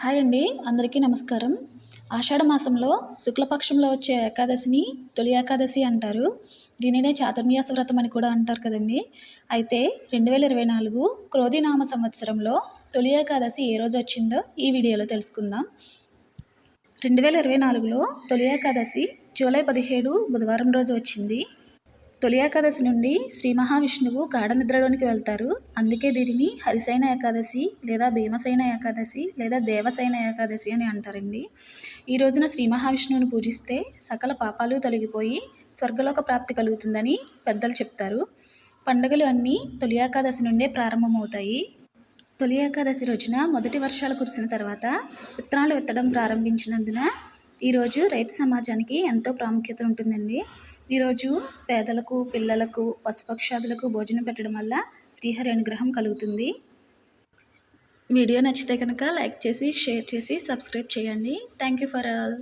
Hi అండి అందరికీ నమస్కారం. ఆషాఢ మాసంలో శుక్లపక్షంలో వచ్చే ఏకాదశిని తొలి ఏకాదశి అంటారు. దీనినే చాతుర్మాస వ్రతం అని కూడా అంటారు కదండి. అయితే రెండు వేల ఇరవై నాలుగు క్రోధినామ సంవత్సరంలో తొలి ఏకాదశి ఏ రోజు వచ్చిందో ఈ వీడియోలో తెలుసుకుందాం. రెండు వేల ఇరవై నాలుగులో తొలి ఏకాదశి జూలై పదిహేడు బుధవారం రోజు వచ్చింది. తొలి ఏకాదశి నుండి శ్రీ మహావిష్ణువు గాఢ నిద్రలోనికి వెళ్తారు. అందుకే దీనిని హరిసైన ఏకాదశి లేదా భీమసైన ఏకాదశి లేదా దేవసైన ఏకాదశి అని అంటారండి. ఈ రోజున శ్రీ మహావిష్ణువుని పూజిస్తే సకల పాపాలు తొలగిపోయి స్వర్గలోక ప్రాప్తి కలుగుతుందని పెద్దలు చెప్తారు. పండుగలు అన్నీ తొలి ఏకాదశి నుండే ప్రారంభమవుతాయి. తొలి ఏకాదశి రోజున మొదటి వర్షాలు కురిసిన తర్వాత విత్తనాలు విత్తడం ప్రారంభించినందున ఈరోజు రైతు సమాజానికి ఎంతో ప్రాముఖ్యత ఉంటుందండి. ఈరోజు పేదలకు పిల్లలకు పశుపక్షాదులకు భోజనం పెట్టడం వల్ల శ్రీహరి అనుగ్రహం కలుగుతుంది. వీడియో నచ్చితే కనుక లైక్ చేసి షేర్ చేసి సబ్స్క్రైబ్ చేయండి. Thank you for all.